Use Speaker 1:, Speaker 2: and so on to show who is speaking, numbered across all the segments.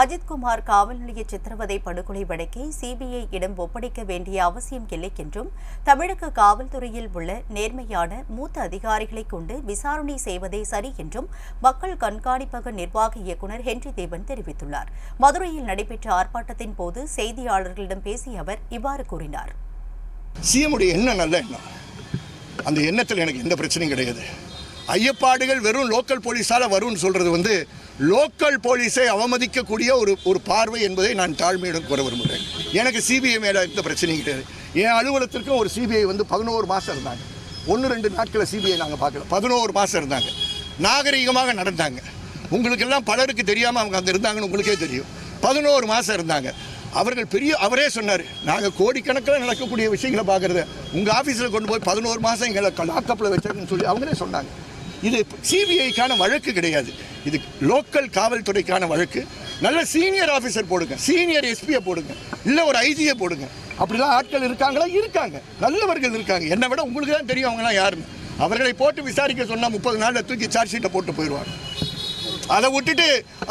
Speaker 1: அஜித்குமார் காவல் நிலைய சித்திரவதை படுகொலை வழக்கை சிபிஐ இடம் ஒப்படைக்க வேண்டிய அவசியம் இல்லை என்றும் தமிழக காவல்துறையில் உள்ள நேர்மையான மூத்த அதிகாரிகளை கொண்டு விசாரணை செய்வதே சரி என்றும் மக்கள் கண்காணிப்பக நிர்வாக இயக்குநர் ஹென்றி தேவன் தெரிவித்துள்ளார். மதுரையில் நடைபெற்ற ஆர்ப்பாட்டத்தின் போது செய்தியாளர்களிடம் பேசிய அவர் இவ்வாறு கூறினார்.
Speaker 2: சிஎம்முடைய எண்ணம் நல்ல எண்ணம். அந்த எண்ணத்தில் எனக்கு எந்த பிரச்சனையும் கிடையாது. ஐயப்பாடுகள் வெறும் லோக்கல் போலீஸால் வரும்னு சொல்கிறது வந்து லோக்கல் போலீஸை அவமதிக்கக்கூடிய ஒரு ஒரு பார்வை என்பதை நான் தாழ்மையுடன் கூற விரும்புகிறேன். எனக்கு சிபிஐ மேலே எந்த பிரச்சனையும் கிடையாது என் அலுவலகத்திற்கும் ஒரு சிபிஐ வந்து பதினோரு மாதம் இருந்தாங்க. ஒன்று ரெண்டு நாட்களில் சிபிஐ நாங்கள் பார்க்கல. பதினோரு மாதம் இருந்தாங்க. நாகரிகமாக நடந்தாங்க. உங்களுக்கெல்லாம் பலருக்கு தெரியாமல் அவங்க அங்கே இருந்தாங்கன்னு உங்களுக்கே தெரியும். பதினோரு மாதம் இருந்தாங்க. அவர்கள் பெரிய அவரே சொன்னார் நாங்கள் கோடிக்கணக்கில் நடக்கக்கூடிய விஷயங்களை பார்க்குறத உங்கள் ஆஃபீஸில் கொண்டு போய் பதினோரு மாதம் எங்களை லாக்கப்பில் வச்சிருக்குன்னு சொல்லி. அவங்களே சொன்னாங்க. இது சிபிஐக்கான வழக்கு கிடையாது. இது லோக்கல் காவல்துறைக்கான வழக்கு. நல்ல சீனியர் ஆஃபீஸர் போடுங்க. சீனியர் எஸ்பியை போடுங்க. இல்லை ஒரு ஐஜியை போடுங்க. அப்படிலாம் ஆட்கள் இருக்காங்களா? இருக்காங்க. நல்லவர்கள் இருக்காங்க. என்னை விட உங்களுக்கு தான் தெரியும் அவங்களாம் யாருன்னு. அவர்களை போட்டு விசாரிக்க சொன்னால் முப்பது நாளில் தூக்கி சார்ஜ் ஷீட்டை போட்டு போயிடுவாங்க. அதை விட்டுட்டு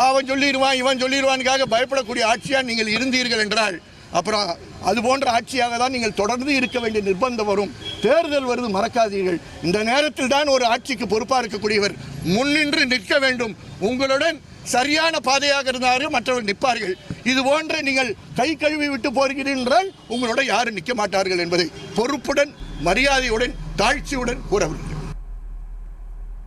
Speaker 2: அவன் சொல்லிடுவான் இவன் சொல்லிடுவானுக்காக பயப்படக்கூடிய ஆட்சியாக நீங்கள் இருந்தீர்கள் என்றால் அப்புறம் அது போன்ற ஆட்சியாக தான் நீங்கள் தொடர்ந்து இருக்க வேண்டிய நிர்பந்தம் வரும். தேர்தல் வருது மறக்காதீர்கள். இந்த நேரத்தில் தான் ஒரு ஆட்சிக்கு பொறுப்பாக இருக்கக்கூடியவர் முன்னின்று நிற்க வேண்டும். உங்களுடன் சரியான பாதையாக இருந்தாலும் மற்றவர்கள் நிற்பார்கள். இது போன்ற நீங்கள் கை கழுவி விட்டு போகிறீர்கள் என்றால் உங்களோட யாரும் நிற்க மாட்டார்கள் என்பதை பொறுப்புடன் மரியாதையுடன் தாழ்ச்சியுடன் கூறவில்லை.